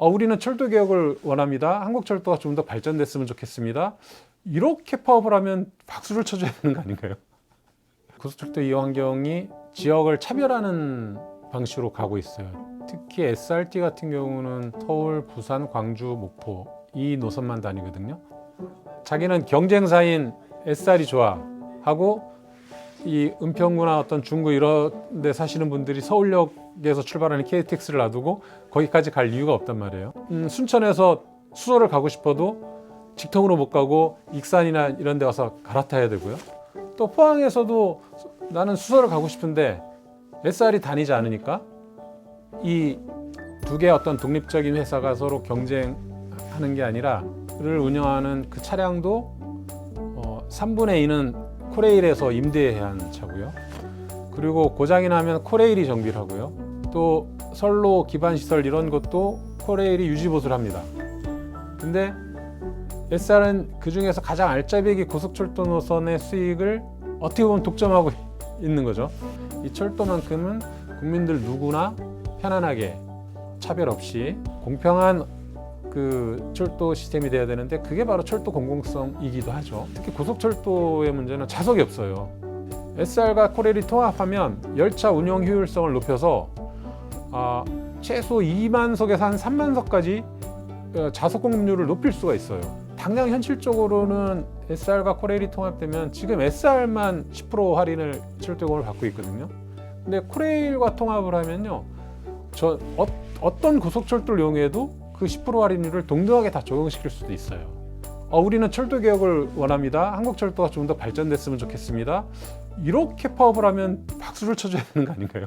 어, 우리는 철도 개혁을 원합니다. 한국 철도가 좀 더 발전됐으면 좋겠습니다. 이렇게 파업을 하면 박수를 쳐줘야 되는 거 아닌가요? 고속철도 이용 환경이 지역을 차별하는 방식으로 가고 있어요. 특히 SRT 같은 경우는 서울, 부산, 광주, 목포 이 노선만 다니거든요. 자기는 경쟁사인 SR이 좋아 하고 이 은평구나 어떤 중구 이런 데 사시는 분들이 서울역에서 출발하는 KTX를 놔두고 거기까지 갈 이유가 없단 말이에요. 음, 순천에서 수서를 가고 싶어도 직통으로 못 가고 익산이나 이런 데 와서 갈아타야 되고요. 또 포항에서도 나는 수서를 가고 싶은데 SR이 다니지 않으니까 이 두 개의 어떤 독립적인 회사가 서로 경쟁하는 게 아니라 를 운영하는 그 차량도 어, 3분의 2는 코레일에서 임대해야 하는 차고요. 그리고 고장이 나면 코레일이 정비를 하고요. 또 선로 기반 시설 이런 것도 코레일이 유지 보수를 합니다. 근데 SR은 그 중에서 가장 알짜배기 고속철도 노선의 수익을 어떻게 보면 독점하고 있는 거죠. 이 철도만큼은 국민들 누구나 편안하게 차별 없이 공평한 그 철도 시스템이 돼야 되는데 그게 바로 철도 공공성이기도 하죠. 특히 고속철도의 문제는 좌석이 없어요. SR과 코레일이 통합하면 열차 운영 효율성을 높여서 아, 최소 2만 석에서 한 3만 석까지 어, 좌석 공급률을 높일 수가 있어요. 당장 현실적으로는 SR과 코레일이 통합되면 지금 SR만 10% 할인을 철도공을 받고 있거든요. 근데 코레일과 통합을 하면요, 저 어, 어떤 고속철도를 이용해도 그 10% 할인율을 동등하게 다 적용시킬 수도 있어요. 어, 우리는 철도 개혁을 원합니다. 한국 철도가 좀 더 발전됐으면 좋겠습니다. 이렇게 파업을 하면 박수를 쳐줘야 되는 거 아닌가요?